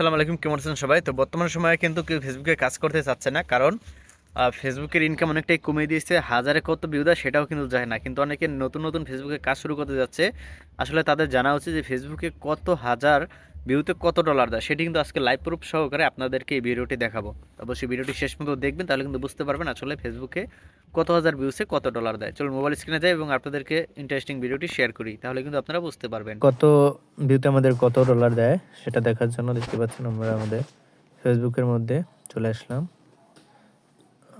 সালাম আলাইকুম, কেমন আছেন সবাই? তো বর্তমান সময়ে কিন্তু কেউ ফেসবুকে কাজ করতে চাচ্ছে না, কারণ ফেসবুকের ইনকাম অনেকটাই কমিয়ে দিয়েছে, হাজারে কত ভিউ দেয় সেটাও কিন্তু যায় না। কিন্তু অনেকে নতুন নতুন ফেসবুকে কাজ শুরু করতে যাচ্ছে, আসলে তাদের জানা উচিত যে ফেসবুকে কত হাজার ভিউতে কত ডলার দেয়। সেটি কিন্তু আজকে লাইভ প্রুফ সহকারে আপনাদেরকে এই ভিডিওটি দেখাবো। অবশ্যই ভিডিওটি শেষ পর্যন্ত দেখবেন, তাহলে কিন্তু বুঝতে পারবেন আসলে ফেসবুকে কত হাজার ভিউসে কত ডলার দেয়। চলুন মোবাইল স্ক্রিনে যাই এবং আপনাদেরকে ইন্টারেস্টিং ভিডিওটি শেয়ার করি, তাহলে কিন্তু আপনারা বুঝতে পারবেন। কত ভিউতে আমাদের কত ডলার দেয়, সেটা দেখার জন্য দেখতে পাচ্ছেন আমরা আমাদের ফেসবুকের মধ্যে চলে আসলাম।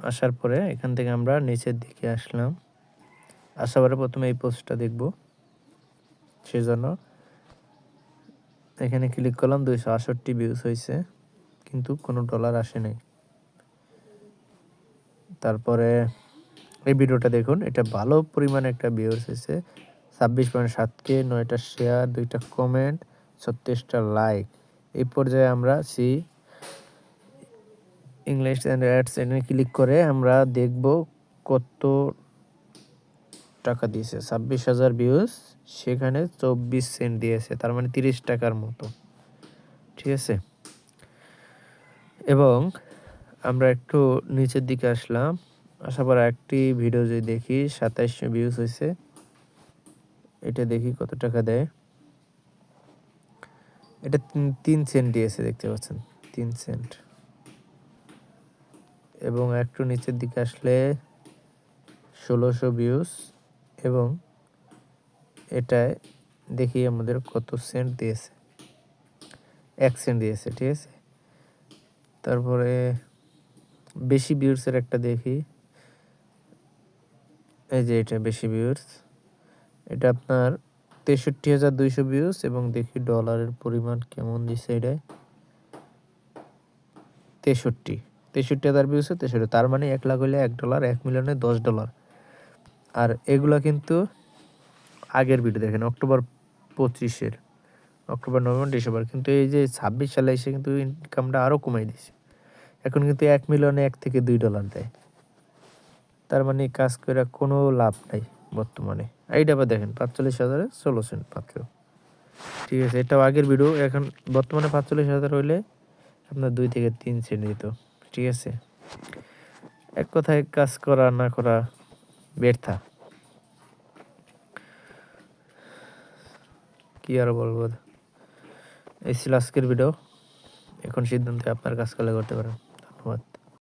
আসার পরে এখান থেকে আমরা নিচের দিকে আসলাম। আসার পরে প্রথমে এই পোস্টটা দেখব। সেজন্য এখানে ক্লিক করলাম, দুইশো আষট্টি ভিউজ হয়েছে, কিন্তু কোনো ডলার আসে নাই। তারপরে এই ভিডিওটা দেখুন, এটা ভালো পরিমাণে একটা ভিউজ হয়েছে। ছাব্বিশ পয়েন্ট সাত কে নয়টা শেয়ার দুইটা কমেন্ট ছত্রিশটা লাইক এই পর্যায়ে আমরা সি ইংলিশ অ্যাডস এখানে ক্লিক করে আমরা দেখব কত টাকা দিয়েছে। ছাব্বিশ হাজার ভিউজ সেখানে চব্বিশ সেন্ট দিয়েছে, তার মানে তিরিশ টাকার মতো। ঠিক আছে? এবং আমরা একটু নিচের দিকে আসলাম। আসার পর একটি ভিডিও যদি দেখি, সাতাইশশো ভিউজ হয়েছে। এটা দেখি কত টাকা দেয়। এটা তিন সেন্ট দিয়েছে, দেখতে পাচ্ছেন? তিন সেন্ট এবং একটু নিচের দিকে আসলে ষোলোশো ভিউজ এবং এটায় দেখি আমাদের কত সেন্ট দিয়েছে। এক সেন্ট দিয়েছে, ঠিক আছে? তারপরে বেশি ভিউসের একটা দেখি। এই যে এটা বেশি ভিউস এটা আপনার তেষট্টি হাজার দুইশো ভিউস এবং দেখি ডলারের পরিমাণ কেমন দিছে এটা তেষট্টি। তেষট্টি হাজার ভিউসে তেষট্টি, তার মানে এক লাখ হলে এক ডলার এক মিলিয়নে দশ ডলার আর এগুলা কিন্তু আগের ভিডিও দেখেন, অক্টোবর পঁচিশের, অক্টোবর, নভেম্বর, ডিসেম্বর। কিন্তু এই যে ছাব্বিশ সালে এসে কিন্তু ইনকামটা আরও কমাই দিয়েছে এখন কিন্তু এক মিলিয়নে এক থেকে দুই ডলার দেয়। তার মানে কাজ করে কোনো লাভ নাই বর্তমানে। এইটা আবার দেখেন, পাঁচচল্লিশ হাজারে ষোলো সেন্ট মাত্র। ঠিক আছে, এটাও আগের ভিডিও এখন বর্তমানে পাঁচচল্লিশ হাজার হইলে আপনার দুই থেকে তিন সেন্ট দিত। ঠিক আছে। এক কথায় কাজ করা না করা ব্যর্থা। কি আর বলব? এই ছিল আজকের ভিডিও এখন সিদ্ধান্তে আপনার কাজ করলে করতে পারেন। ধন্যবাদ।